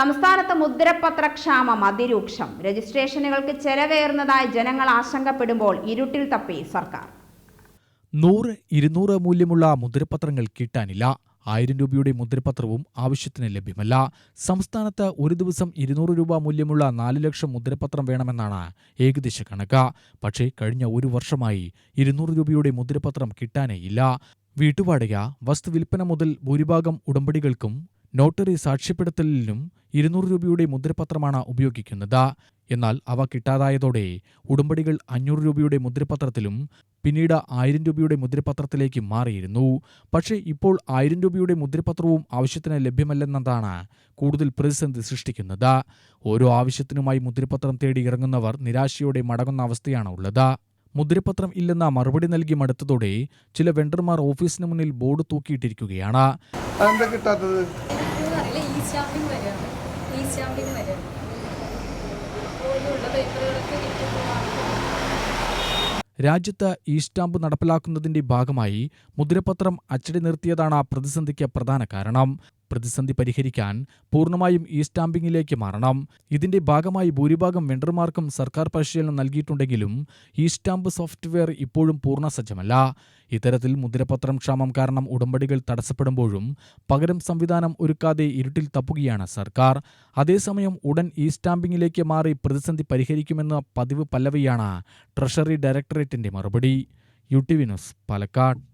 സംസ്ഥാനത്ത് മുദ്രപത്രക്ഷാമം അതിരൂക്ഷം. രജിസ്ട്രേഷനുകൾക്ക് ചെലവേറുന്നതായി ജനങ്ങൾ ആശങ്കപ്പെടുമ്പോൾ ഇരുട്ടിൽ തപ്പി സർക്കാർ. നൂറ് ഇരുന്നൂറ് മൂല്യമുള്ള മുദ്രപത്രങ്ങൾ കിട്ടാനില്ല. ആയിരം രൂപയുടെ മുദ്രപത്രവും ആവശ്യത്തിന് ലഭ്യമല്ല. സംസ്ഥാനത്ത് ഒരു ദിവസം ഇരുന്നൂറ് രൂപ മൂല്യമുള്ള നാല് ലക്ഷം മുദ്രപത്രം വേണമെന്നാണ് ഏകദേശ കണക്ക്. പക്ഷേ കഴിഞ്ഞ ഒരു വർഷമായി ഇരുന്നൂറ് രൂപയുടെ മുദ്രപത്രം കിട്ടാനേയില്ല വീട്ടുവാടക വസ്തുവിൽപ്പന മുതൽ ഭൂരിഭാഗം ഉടമ്പടികൾക്കും നോട്ടറി സാക്ഷ്യപ്പെടുത്തലിലും ഇരുന്നൂറ് രൂപയുടെ മുദ്രപത്രമാണ് ഉപയോഗിക്കുന്നത്. എന്നാൽ അവ കിട്ടാതായതോടെ ഉടമ്പടികൾ അഞ്ഞൂറ് രൂപയുടെ മുദ്രപത്രത്തിലും പിന്നീട് ആയിരം രൂപയുടെ മുദ്രപത്രത്തിലേക്ക് മാറിയിരുന്നു. പക്ഷേ ഇപ്പോൾ ആയിരം രൂപയുടെ മുദ്രപത്രവും ആവശ്യത്തിന് ലഭ്യമല്ലെന്നതാണ് കൂടുതൽ പ്രതിസന്ധി സൃഷ്ടിക്കുന്നത്. ഓരോ ആവശ്യത്തിനുമായി മുദ്രപത്രം തേടി ഇറങ്ങുന്നവർ നിരാശയോടെ മടങ്ങുന്ന അവസ്ഥയാണ് ഉള്ളത്. മുദ്രപത്രം ഇല്ലെന്ന മറുപടി നൽകി മടുത്തതോടെ ചില വെണ്ടർമാർ ഓഫീസിന് മുന്നിൽ ബോർഡ് തൂക്കിയിട്ടിരിക്കുകയാണ്. അതെന്താ കിട്ടാത്തത്? രാജ്യത്ത് ഈ സ്റ്റാമ്പ് നടപ്പിലാക്കുന്നതിന്റെ ഭാഗമായി മുദ്രപത്രം അച്ചടി നിർത്തിയതാണ് പ്രതിസന്ധിക്ക് പ്രധാന കാരണം. പ്രതിസന്ധി പരിഹരിക്കാൻ പൂർണമായും ഈ സ്റ്റാമ്പിംഗിലേക്ക് മാറണം. ഇതിന്റെ ഭാഗമായി ഭൂരിഭാഗം വെണ്ടർമാർക്കും സർക്കാർ പരിശീലനം നൽകിയിട്ടുണ്ടെങ്കിലും ഈ സ്റ്റാമ്പ് സോഫ്റ്റ്വെയർ ഇപ്പോഴും പൂർണ സജ്ജമല്ല ഇത്തരത്തിൽ മുദ്രപത്രം ക്ഷാമം കാരണം ഉടമ്പടികൾ തടസ്സപ്പെടുമ്പോഴും പകരം സംവിധാനം ഒരുക്കാതെ ഇരുട്ടിൽ തപ്പുകയാണ് സർക്കാർ. അതേസമയം ഉടൻ ഈ സ്റ്റാമ്പിംഗിലേക്ക് മാറി പ്രതിസന്ധി പരിഹരിക്കുമെന്ന പതിവ് പല്ലവിയാണ് ട്രഷറി ഡയറക്ടറേറ്റിന്റെ മറുപടി. U T V news Palakkad.